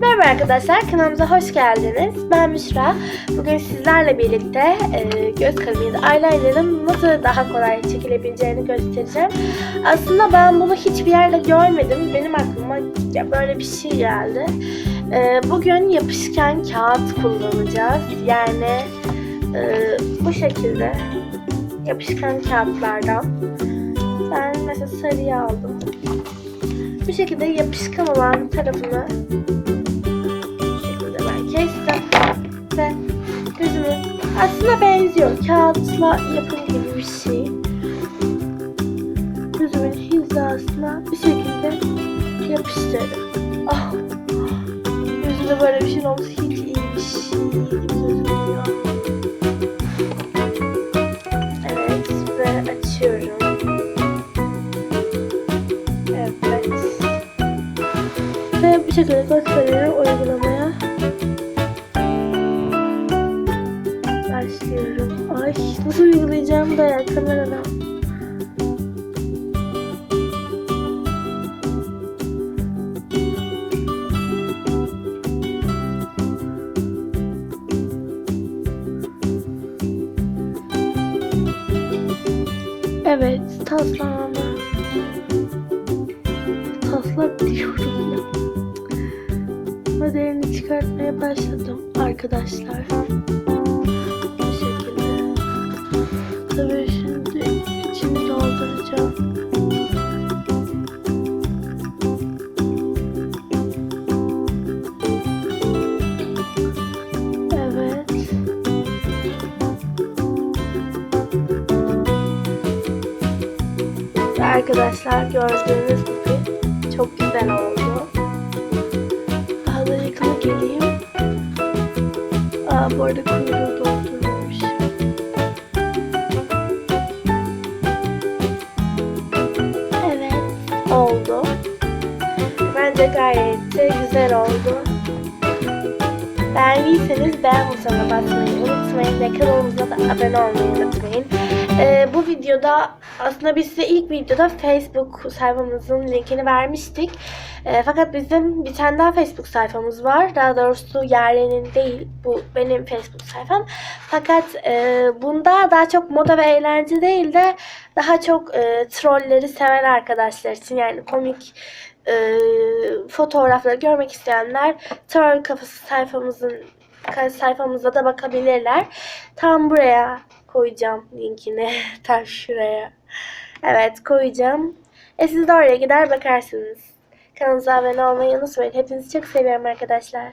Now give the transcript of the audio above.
Merhaba arkadaşlar, kanalımıza hoş geldiniz. Ben Müşra. Bugün sizlerle birlikte e, göz kalemi eyeliner'ın nasıl daha kolay çekilebileceğini göstereceğim. Aslında ben bunu hiçbir yerde görmedim. Benim aklıma ya böyle bir şey geldi. E, bugün yapışkan kağıt kullanacağız. Yani e, bu şekilde yapışkan kağıtlardan. Ben mesela sarıyı aldım. Bu şekilde yapışkan olan tarafını şekilde ben kestim ve gözümü aslında benziyor. Kağıtla yapım gibi bir şey. Gözümün hizasına bir şekilde yapıştırdım. Ah, gözümde böyle bir şey olması hiç iyi bir şey şekilde gösteriyorum uygulamaya. Başlıyorum. Ay nasıl uygulayacağım da ya kameradan. Evet, taslağımı taslak diyorum ya. Modelini çıkartmaya başladım arkadaşlar. Bu şekilde. Tabii şimdi içini dolduracağım. Arkadaşlar gördüğünüz gibi çok güzel oldu. Bu arada kuyruğu doldurulmuş. Evet, oldu. Bence gayet de güzel oldu. Beğendiyseniz beğen butonuna basmayı unutmayın ve kanalımıza da abone olmayı unutmayın. Ee, bu videoda aslında biz size ilk videoda Facebook sayfamızın linkini vermiştik. Ee, fakat bizim bir tane daha Facebook sayfamız var. Daha doğrusu yerlerinin değil. Bu benim Facebook sayfam. Fakat e, bunda daha çok moda ve eğlence değil de daha çok e, trolleri seven arkadaşlar için yani komik e, fotoğrafları görmek isteyenler troll kafası sayfamızın sayfamıza da bakabilirler. Tam buraya koyacağım linkini. Tam şuraya. Evet koyacağım. E siz de oraya gider bakarsınız. Kanalımıza abone olmayı unutmayın. Hepinizi çok seviyorum arkadaşlar.